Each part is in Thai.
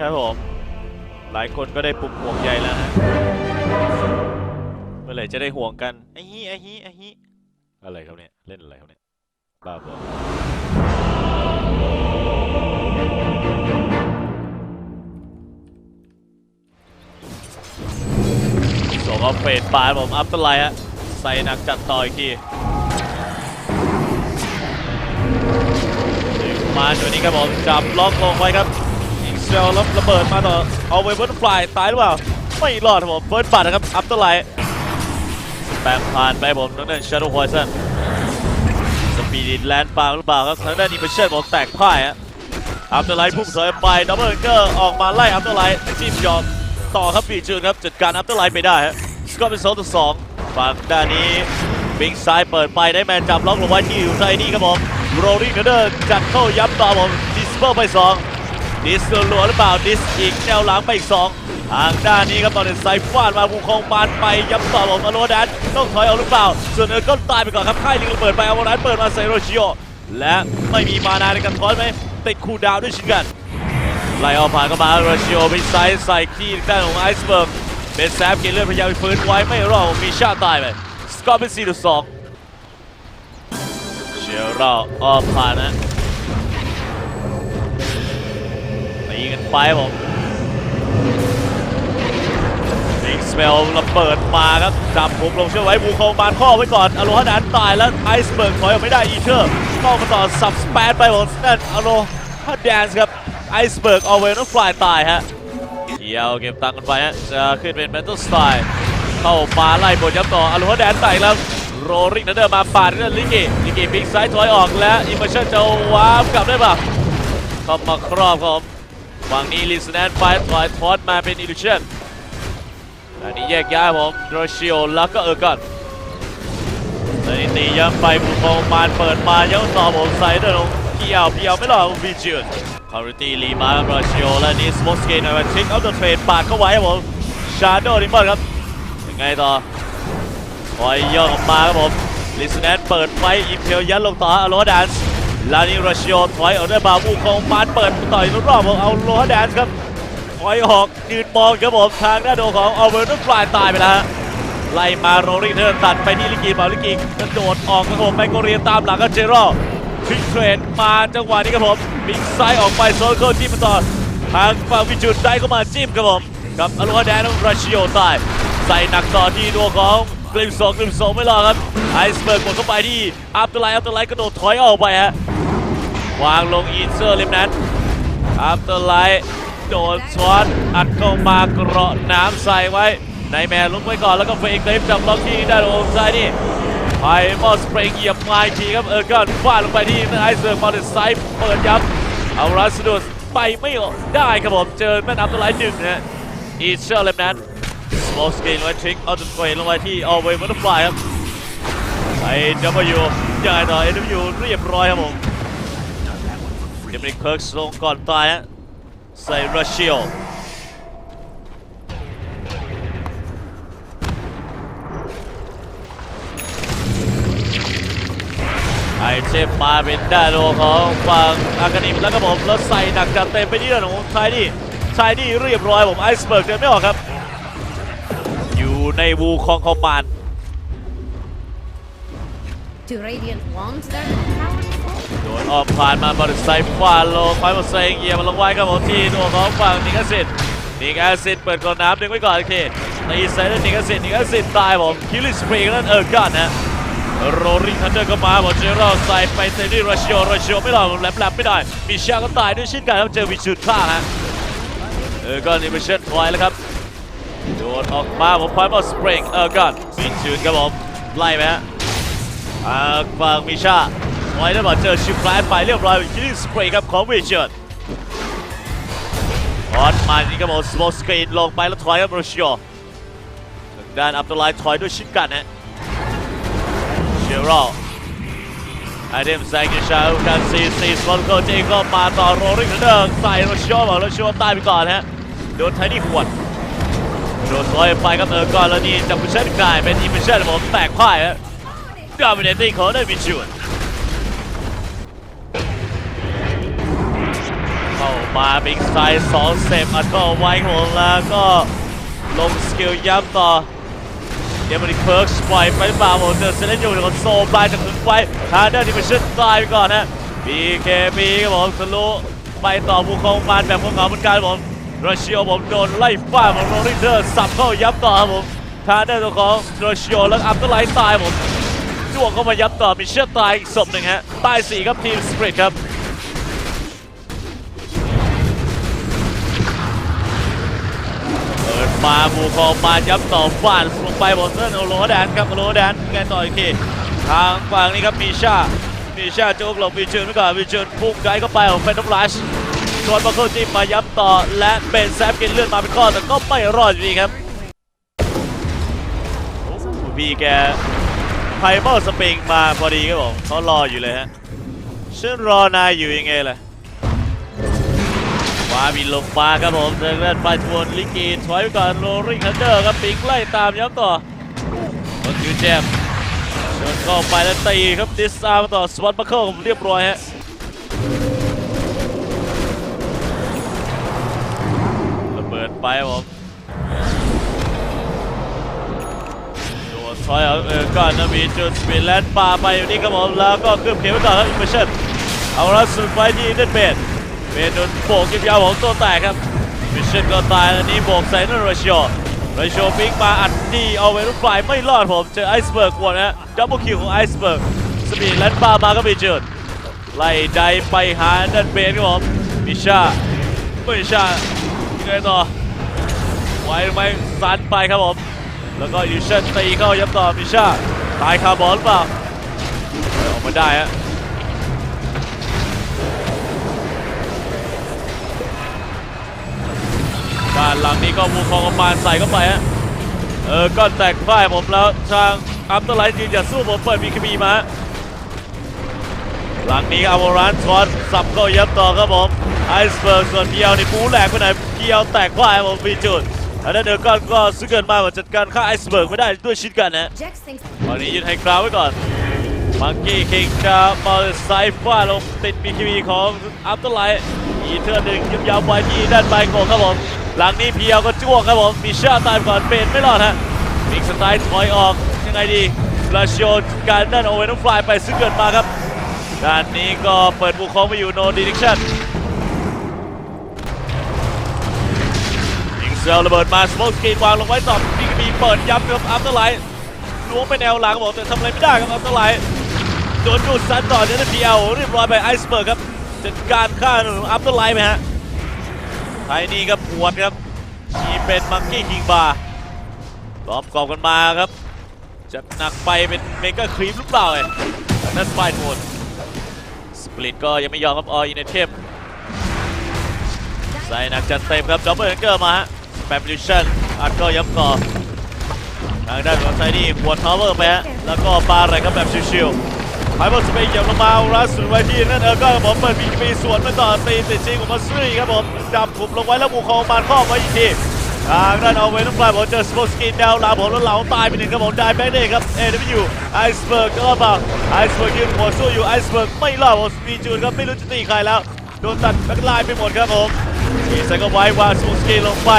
ครับผม หลายคนก็ได้ปุ่มห่วงใยแล้วฮะเมื่อไหร่จะได้ห่วงกันไอ้ฮีไอ้ฮีไอ้ฮีอะไรครับเนี่ย เล่นอะไรครับเนี่ย บ้าบอส่งเอาเฟดปาดผมอัพตไลฮะ ใส่หนักจัดต่ออีกทีมาตัวนี้ครับผมจับล็อกลงไว้ครับ ยิงเซลแล้วระเบิดมาต่อเอาไว้บนฟลายตายหรือเปล่า ไม่รอดครับผมเฟิร์สบัตนะครับ อัพเตอร์ไลท์แปงผ่านไปผมทางด้านชาร์โดพอยซันสปีดแลนด์ปางหรือเปล่าครับทางด้านอิมเพรสชั่นผมแตกพ่ายฮะอัพเตอร์ไลท์พุ่งถอยไปดับเบิลเกอร์ออกมาไล่อัพเตอร์ไลท์จิ้มยอมต่อครับปีจูนครับจัดการอัพเตอร์ไลท์ไปได้ฮะสกอร์เป็น2ต่อ2ฝั่งด้านนี้บิงซ้ายเปิดไปได้แมนจับล็อกลงไว้ที่อยู่ไซนี่ครับผมโรลลี่เดอร์จัดเข้ายับต่อผมดิสเปอร์ไป2 ดิสลัวหรือเปล่าดิสอีกแนวหลังไปอีก2ทางด้านนี้ครับตอนนี้ไซฟาดมาภูคองปานไปยับต่อผมอโรแดนต้องถอยเอาหรือเปล่า ส่วนเออร์ก็ตายไปก่อนครับค่ายลิงเบิดไปเอาวันนั้นเปิดมาใส่โรชิโอและไม่มีมานาในการถอยไหมติดคูลดาวด้วยเช่นกันไล่ออกผ่านเข้ามาโรชิโอไปไซส์ใส่ที่ด้านของไอซ์เบิร์กเป็นแซฟเกลเลอร์พยายามไปฟื้นไว้ไม่รอดมีชาตายไปสกอร์เป็น4ต่อ2เชียร์เราออกผ่านนะ ตีกันไปผมบิ๊กสเปลระเบิดมาครับจับผมลงเชื่อไว้บูคองบานข้อไว้ก่อนอโลฮาดันตายแล้วไอซ์เบิร์กถอยออกไม่ได้อีเทอร์ต้องมาต่อสับสเปนไปผมนั่นอโลฮาแดนครับไอซ์เบิร์กเอาเวน้องฟลายตายฮะเกี่ยวเก็บตังค์กันไปฮะจะขึ้นเป็นเมน t ลสไตล์เข้ามาไล่บทย้ำต่ออโลฮาแดนตายแล้วโรริกนั้นเดินมาปาดเรื่องลิกิลิกิบิ๊กซ้ายถอยออกและอิมเมชั่นจะว้าร์ปกลับได้ปะเข้ามาครอบครับ ฝั่งนี้ลิสแนนไฟถอยทอดมาเป็นอิลูชันอันนี้แยกย้ายผมโดชิโอแล้วก็เออร์กันแล้วนี่ตีย้ำไปบุกโมมานเปิดมาย้ำต่อผมใส่ด้วยลงเกี่ยวเกี่ยวไม่หลอกวิจินคาริตี้ลีมาครับโรชิโอและนี่สโมสเกนมาทิกเอาตัวเทรดปาดเข้าไว้ครับผมชาโดนิมอนครับยังไงต่อคอยย่อออกมาครับผมลิสแนนเปิดไฟอิมเพลยัดลงต่ออโรแดนส์ ลานิราชิโอถอยออกด้วยบาบูคองปานเปิดต่อยรอบของเอาโรแดนครับถอยออกยืนมองครับผมทางด้านโดของเอาเวอร์นฟลายตายไปแล้วไล่มาโรริเทอร์ตัดไปที่ลิกีบาลิกีกระโดดออกครับผมแมงโกเรียตามหลังกับเจร่ฟิกเทรนมาจังหวะนี้ครับผมบิ๊กไซด์ออกไปโซนเคิลจิ้มมาต่อทางฝั่งวิจุดได้เข้ามาจิ้มครับผมกับอโรแดนราชิโอตายใส่หนักต่อที่ดวงของ กลิมสองกลิมสองไม่รอครับไอซ์เบิร์กกดเข้าไปที่อัพเตอร์ไลท์อัพเตอร์ไลท์กระโดดถอยออกไปฮะวางลงอินเซอร์ริมนั้นอัพเตอร์ไลท์โดนช็อตอัดเข้ามากระน้ำใส่ไว้ในแมนลุกไว้ก่อนแล้วก็เฟกเต็มจับล็อกที่ด้านองซ้ายนี่ไฮมอสเปรงเหยียบปลายทีครับเออร์กันฟาดลงไปที่ไอซ์เบิร์กมาเดนไซด์เปิดยับเอารัสดูสไปไม่ได้ครับผมเจอแม่นอัพเตอร์ไลท์หนึ่งนะอินเซอร์ริมนั้น สโมสกรีนไว้ทริกเอาจุดเฟลงไว้ที่เอาเวย์มัตเตอร์ฟลายครับไอ้ดับเบิลยูยังไงต่อไอ้ดับเบิลยูเรียบร้อยครับผมเดมิกเคิร์กลงก่อนตายฮะใส่รัชเชียลไอเทมมาเป็นด้านโลของฝั่งอากานิมแล้วก็ผมแล้วใส่หนักจัดเต็มไปที่ด้านของชายนี่ชายนี่เรียบร้อยผมไอซ์เบิร์กเดินไม่ออกครับ อยู่ในวูคองคอมมานด์ Do Radiant want their powerful? โดนออกผ่านมาบอลไซฟาโลคอยมาเซงเหยียบมันลงไว้ครับผมที่ตัวของฝั่งนิกาสิตนิกาสิตเปิดก่อนน้ำดึงไว้ก่อนโอเคตีใส่แล้วนิกาสิตนิกาสิตตายผมคิลิสเปรย์นั่นเออกันนะโรริงทันเดอร์ก็มาบอกเจอร์ใส่ไปเซนี่ราชิโอราชิโอไม่หลอกแหลมแหลมไม่ได้มีชาก็ตายด้วยเช่นกันครับเจอวิชุดข้างฮะเออก็นิมิชั่นถอยแล้วครับโด นออกมาผมพอยบอลสปริงเออกันวิชุดครับผมไล่ไหมฮะอาฟังมิชาไว้ได้บอลเจอชิปแฟลไปเรียบร้อยคิลิสเปรย์ครับของวิเชิร์ออสมานี่ก็บอกสโมสกรีนลงไปแล้วถอยครับโรชิโอทางด้านอับดุลไลถอยด้วยชินกันนะเชอรัลไอเดมแซงกิชาอุกันซีซีสโมลโกเจก็มาต่อโรลิงเดอร์ใส่โรชิโอบอกโรชิโอตายไปก่อนฮะโดนไทนี่ขวด โดนถอยไปครับเออก่อนแล้วนี่จับผู้ชนกลายเป็นอิมพรสชั่นผมแตกพ่ายฮะ dominating ของได้วิชวลเข้ามาบิ๊กไซส์สองเซฟอัดก็เอาไว้ครับผมแล้วก็ลงสกิลย้ำต่อเดมอนิเพิร์กปล่อยไปหรือเปล่าผมเจอเซเลนอยู่ในคอนโซลปลายจะถึงไว้ฮาร์เดอร์ที่มันชึดตายไปก่อนนะ BKB ครับผมทะลุไปต่อภูคงบานแบบของเขาเหมือนกันผม โรชิโอผมโดนไล่ฟาดของโรลิเดอร์สับเข้ายับต่อครับผมฮาเดอร์ตัวของโรชิโอแล้วอัพตัวไลท์ตายผมจ้วงเข้ามายับต่อมีเชือดตายอีกศพหนึ่งฮะตายสี่ครับทีมสปริตครับเปิดมาบูคอมายับต่อฟาดลงไปบนเส้นโอโลแดนครับโอโลแดนไงต่ออีกทีทางฝั่งนี้ครับมีชามีชาโจกหลบวีเจินไว้ก่อนวีเจินพุ่งไกลเข้าไปของเฟนทอมลัช โดนมาโคจิมมายับต่อ และเป็นแซฟกินเลือดมาเป็นข้อแต่ก็ไม่รอดอยู่ดีครับโอ้พี่แกไพเมอร์สปริงมาพอดีครับผมเขารออยู่เลยฮะฉันรอนายอยู่ยังไงล่ะมาบินลงมาครับผมเดินเล่นไปทวนลิกีถอยไปก่อนโรริงฮันเดอร์ครับปิงไล่ตามย้ำต่อรถคิวแจมเดินเข้าไปแล้วตีครับดิสอาร์มต่อสวัตบัคเคิลเรียบร้อยฮะ ไปผมโดนถอยเออก่อนนะมีจุดสปีดแลนด์ปาไปอยู่นี่ครับผมแล้วก็ขึ้นเขียนไว้ก่อนครับอิมเพรสชั่นเอาละสุดไปที่เดนเบดเมนโดนโบกยาวของตัวแตกครับมิชชั่นก็ตายแล้วนี่โบกใส่นั่นเรชิโอเรชิโอปิกมาอัดดีเอาไว้ลูกไฟไม่รอดผมเจอไอซ์เบิร์กกวนนะดับเบิลคิวของไอซ์เบิร์กสปีดแลนด์ปามาก็มีจุดไล่ไดไปหาดันเบนครับผมมิชาไม่ชายังไงต่อ ไว้ไหมซันไปครับผม แล้วก็ยูชันตีเข้ายับต่อมิชาตายคาบอลหรือเปล่าออกมาได้ฮะด้านหลังนี้ก็มูคองกับปานใส่เข้าไปฮะ เออก้อนแตกพ่ายผมแล้วทางอัพเตอร์ไลท์ยืนอย่าสู้ผมเปิดมีคบีมา หลังนี้อาวรานทอนสับเข้ายับต่อครับผมไอซ์เบิร์กส่วนเกียวนี่ปูแหลกไปไหนเกียวแตกพ่ายผมมีจุด อันนั้นเดอร์ก้อนก็ซื้อเกินมาเหมือนจัดการฆ่าไอซ์เบิร์กไม่ได้ด้วยชิดกันนะ Jax thinks ตอนนี้ยืนไฮกราวไว้ก่อนมังกี้คิงจะมาไซฟ้าลงติดบีคีบีของอัพเตอร์ไลท์อีเทอร์หนึ่งยิบยาวไปที่ด้านไปโกครับผมหลังนี้เพียวก็จ้วงครับผมมีเชื่อตายก่อนเป็นไม่รอดฮะมิกสไตล์ถอยออกยังไงดีลาชิโอการนั่นโอเวนต้องฟลายไปซึ่งเกิดมาครับด้านนี้ก็เปิดบุคคลไปอยู่โนดิดิชั่น เซลระเบิดมาสโมกสกรีนวางลงไว้ต่อบีคีบีเปิดย้ำครับอัพเตอร์ไลท์ล้วงไปแนวหลังบอกแต่ทำอะไรไม่ได้ครับอัลเตอร์ไลท์โดนดูดซันต่อเนเธอร์พีเอลเรียบร้อยไปไอซ์เบิร์กครับจัดการฆ่าหนุ่มอัลเตอร์ไลท์ไปฮะไทนี่ครับปวดครับชีเป็นมังกี้คิงบาร์ล้อมกรอบกันมาครับ จะหนักไปเป็นเมกาครีมหรือเปล่าเอ้ยนั่นไฟโทนสปลิตก็ยังไม่ยอมครับออินเทมใส่หนักจัดเต็มครับดับเบิลเกอร์มาฮะ แปมลิชั่นอัดก็ย้ำต่อทางด้านของไซนี่หัวทาวเวอร์ไปฮะแล้วก็ปาอะไรครับแบบชิวๆไฮบอลสเปย์เหยียบลงมารัสสุดไว้ที่นั่นเออก็ผมเปิดมีมีสวนมาต่อตีติดชิงของมาสรีครับผมจับกลุ่มลงไว้แล้วบุกคองบานข้อไว้อีกทีทางด้านเอาไว้ต้องปลายผมเจอสโมสกินดาวลาผมแล้วเหลาตายไปหนึ่งครับผมได้แบงค์เด้ครับเอเดวิวไอซ์เบิร์กก็เปล่าไอซ์เบิร์กยืนหัวสู้อยู่ไอซ์เบิร์กไม่รอดผมมีจูนครับไม่รู้จะตีใครแล้วโดนตัดแบ็คไลน์ไปหมดครับผมมีใส่ก็ไว้วางสโมสกินลงไป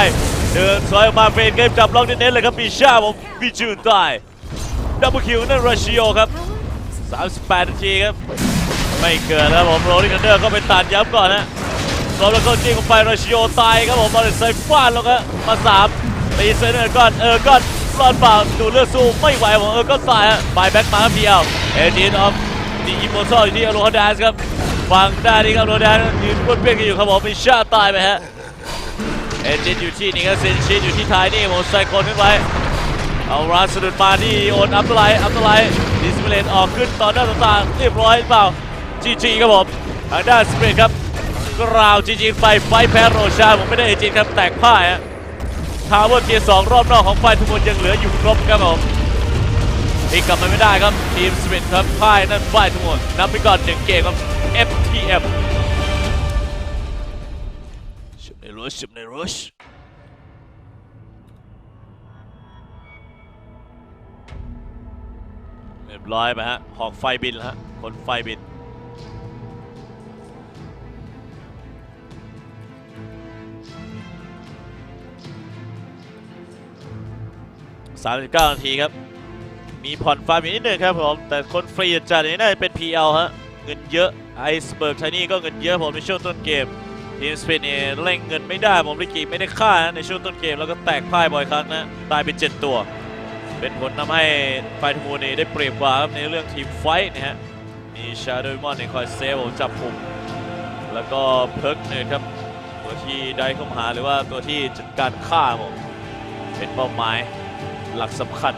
เดินถอยออกมาเป็นเกมจับล็อกเน้นๆเลยครับมีชาผมมีจูนตายดับเบิลคิวนั่นราชิโอครับ 38นาทีครับ ไม่เกินแล้วผมโรลิกันเดอร์ก็ไปตัดย้ำก่อนนะรอบแล้วก็จริงลงไปราชิโอตายครับผมบอลใส่ฟาดลงครับมาสามตีเซนเนอร์ก่อนเออก่อนรอดเปล่าดูเลือดสู้ไม่ไหวผมเออก็ตายฮะบายแบ็กมาพีเอลเอจีนออฟดีอิโมโซอยู่ที่อโรฮดานส์ครับฝั่งด้านนี้ครับโรฮดานยืนป้นเปี้ยนกันอยู่ครับผมมีชาตายไปฮะ เอเจนอยู่ที่นี่ครับเซนชินอยู่ที่ท้ายนี่โมไซโคนขึ้นไปเอาราสะดุดมาที่โอนอัพเตอร์ไลท์อัพเตอร์ไลท์ดิสเพลนออกขึ้นต่อหน้าต่อตาเรียบร้อยหรือเปล่าจีจีครับผมทางด้านสเปรดครับกราวจีจีไปไฟแพ้โรชาผมไม่ได้เอจินครับแตกพ่ายฮะทาวเวอร์เกียร์สองรอบนอกของไฟทุกคนยังเหลืออยู่ครบครับผมพลิกกลับมาไม่ได้ครับทีมสเปรดครับพ่ายนั่นไฟทุกคนนับไปก่อนหนึ่งเกมครับ FTM Rush in Rush. เรียบร้อยไปฮะ หอกไฟบินแล้วฮะ คนไฟบินสามสิบเก้านาทีครับ มีผ่อนฟาร์มนิดหนึ่งครับผม แต่คนฟรีจัดนี้น่าจะเป็น PL ฮะ เงินเยอะไอซ์เบิร์กไทนี่ก็เงินเยอะผมในช่วงต้นเกม ทีมสเปนเนี่ยเร่งเงินไม่ได้ผมลิกิไม่ได้ค่านะในช่วงต้นเกมแล้วก็แตกพ่ายบ่อยครั้งนะตายไป7ตัว เป็นผลทำให้ไฟทูมูนี่ได้เปรียบกว่าครับในเรื่องทีมไฟท์นะฮะมีชาโดว์มอนในคอยเซฟผมจับปุ่มแล้วก็เพิร์กเนี่ยครับตัวที่ได้เข้ามาหาหรือว่าตัวที่จัดการฆ่าผมเป็นเป้าหมายหลักสำคัญ